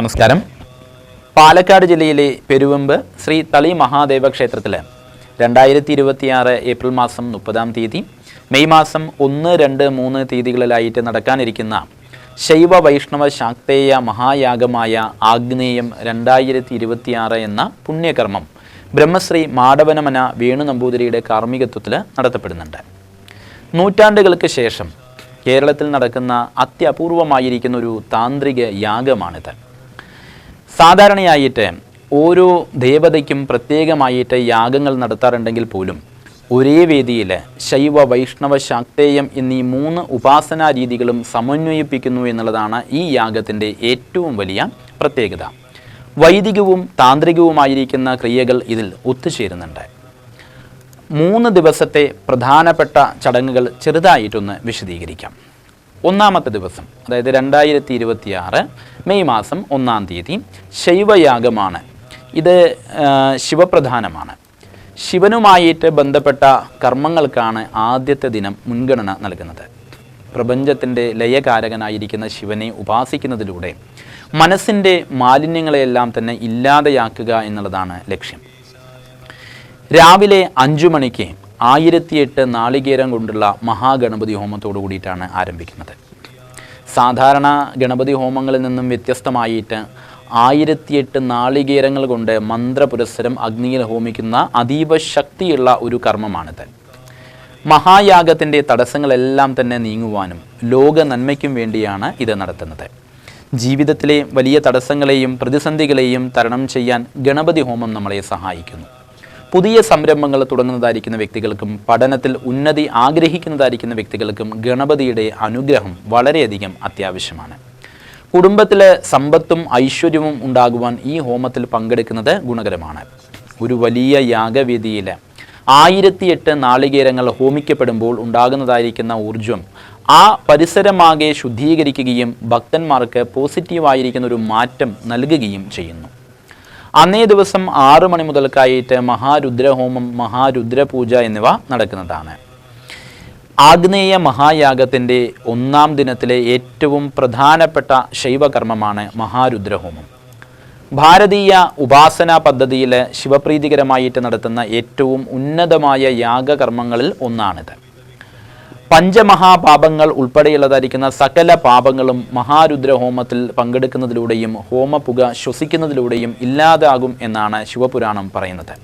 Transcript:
നമസ്കാരം. പാലക്കാട് ജില്ലയിലെ പെരുവമ്പ് ശ്രീ തളി മഹാദേവ ക്ഷേത്രത്തിൽ രണ്ടായിരത്തി ഇരുപത്തിയാറ് ഏപ്രിൽ മാസം മുപ്പതാം തീയതി മെയ് മാസം ഒന്ന് രണ്ട് മൂന്ന് തീയതികളിലായിട്ട് നടക്കാനിരിക്കുന്ന ശൈവ വൈഷ്ണവ ശാക്തേയ മഹായാഗമായ ആഗ്നേയം രണ്ടായിരത്തി ഇരുപത്തിയാറ് എന്ന പുണ്യകർമ്മം ബ്രഹ്മശ്രീ മാടവനമന വേണു നമ്പൂതിരിയുടെ കാർമ്മികത്വത്തിൽ നടത്തപ്പെടുന്നുണ്ട്. നൂറ്റാണ്ടുകൾക്ക് ശേഷം കേരളത്തിൽ നടക്കുന്ന അത്യപൂർവമായിരിക്കുന്ന ഒരു താന്ത്രിക യാഗമാണിത്. സാധാരണയായിട്ട് ഓരോ ദേവതയ്ക്കും പ്രത്യേകമായിട്ട് യാഗങ്ങൾ നടത്താറുണ്ടെങ്കിൽ പോലും ഒരേ വേദിയിൽ ശൈവ വൈഷ്ണവ ശാക്തേയം എന്നീ മൂന്ന് ഉപാസനാ രീതികളും സമന്വയിപ്പിക്കുന്നു എന്നുള്ളതാണ് ഈ യാഗത്തിന്റെ ഏറ്റവും വലിയ പ്രത്യേകത. വൈദികവും താന്ത്രികവുമായിരിക്കുന്ന ക്രിയകൾ ഇതിൽ ഒത്തുചേരുന്നുണ്ട്. മൂന്ന് ദിവസത്തെ പ്രധാനപ്പെട്ട ചടങ്ങുകൾ ചെറുതായിട്ടൊന്ന് വിശദീകരിക്കാം. ഒന്നാമത്തെ ദിവസം അതായത് രണ്ടായിരത്തി ഇരുപത്തിയാറ് മെയ് മാസം ഒന്നാം തീയതി ശൈവയാഗമാണ്. ഇത് ശിവപ്രധാനമാണ്. ശിവനുമായിട്ട് ബന്ധപ്പെട്ട കർമ്മങ്ങൾക്കാണ് ആദ്യത്തെ ദിനം മുൻഗണന നൽകുന്നത്. പ്രപഞ്ചത്തിന്റെ ലയകാരകനായിരിക്കുന്ന ശിവനെ ഉപാസിക്കുന്നതിലൂടെ മനസ്സിന്റെ മാലിന്യങ്ങളെയെല്ലാം തന്നെ ഇല്ലാതെയാക്കുക എന്നുള്ളതാണ് ലക്ഷ്യം. രാവിലെ അഞ്ചു മണിക്ക് ആയിരത്തിയെട്ട് നാളികേരം കൊണ്ടുള്ള മഹാഗണപതി ഹോമത്തോടു കൂടിയിട്ടാണ് ആരംഭിക്കുന്നത്. സാധാരണ ഗണപതി ഹോമങ്ങളിൽ നിന്നും വ്യത്യസ്തമായിട്ട് ആയിരത്തിയെട്ട് നാളികേരങ്ങൾ കൊണ്ട് മന്ത്രപുരസ്സരം അഗ്നിയിൽ ഹോമിക്കുന്ന അതീവ ശക്തിയുള്ള ഒരു കർമ്മമാണിത്. മഹായാഗത്തിന്റെ തടസ്സങ്ങളെല്ലാം തന്നെ നീങ്ങുവാനും ലോക നന്മയ്ക്കും വേണ്ടിയാണ് ഇത് നടത്തുന്നത്. ജീവിതത്തിലെ വലിയ തടസ്സങ്ങളെയും പ്രതിസന്ധികളെയും തരണം ചെയ്യാൻ ഗണപതി ഹോമം നമ്മളെ സഹായിക്കുന്നു. പുതിയ സംരംഭങ്ങൾ തുടങ്ങുന്നതായിരിക്കുന്ന വ്യക്തികൾക്കും പഠനത്തിൽ ഉന്നതി ആഗ്രഹിക്കുന്നതായിരിക്കുന്ന വ്യക്തികൾക്കും ഗണപതിയുടെ അനുഗ്രഹം വളരെയധികം അത്യാവശ്യമാണ്. കുടുംബത്തിലെ സമ്പത്തും ഐശ്വര്യവും ഉണ്ടാകുവാൻ ഈ ഹോമത്തിൽ പങ്കെടുക്കുന്നത് ഗുണകരമാണ്. ഒരു വലിയ യാഗവേദിയിൽ ആയിരത്തിയെട്ട് നാളികേരങ്ങൾ ഹോമിക്കപ്പെടുമ്പോൾ ഉണ്ടാകുന്നതായിരിക്കുന്ന ഊർജം ആ പരിസരമാകെ ശുദ്ധീകരിക്കുകയും ഭക്തന്മാർക്ക് പോസിറ്റീവായിരിക്കുന്ന ഒരു മാറ്റം നൽകുകയും ചെയ്യുന്നു. അന്നേ ദിവസം ആറു മണി മുതൽക്കായിട്ട് മഹാരുദ്രഹോമം മഹാരുദ്രപൂജ എന്നിവ നടക്കുന്നതാണ്. ആഗ്നേയ മഹായാഗത്തിന്റെ ഒന്നാം ദിനത്തിലെ ഏറ്റവും പ്രധാനപ്പെട്ട ശൈവകർമ്മമാണ് മഹാരുദ്രഹോമം. ഭാരതീയ ഉപാസന പദ്ധതിയിൽ ശിവപ്രീതികരമായിട്ട് നടത്തുന്ന ഏറ്റവും ഉന്നതമായ യാഗകർമ്മങ്ങളിൽ ഒന്നാണിത്. പഞ്ചമഹാപാപങ്ങൾ ഉൾപ്പെടെയുള്ളതായിരിക്കുന്ന സകല പാപങ്ങളും മഹാരുദ്ര ഹോമത്തിൽ പങ്കെടുക്കുന്നതിലൂടെയും ഹോമപുക ശ്വസിക്കുന്നതിലൂടെയും ഇല്ലാതാകും എന്നാണ് ശിവപുരാണം പറയുന്നത്.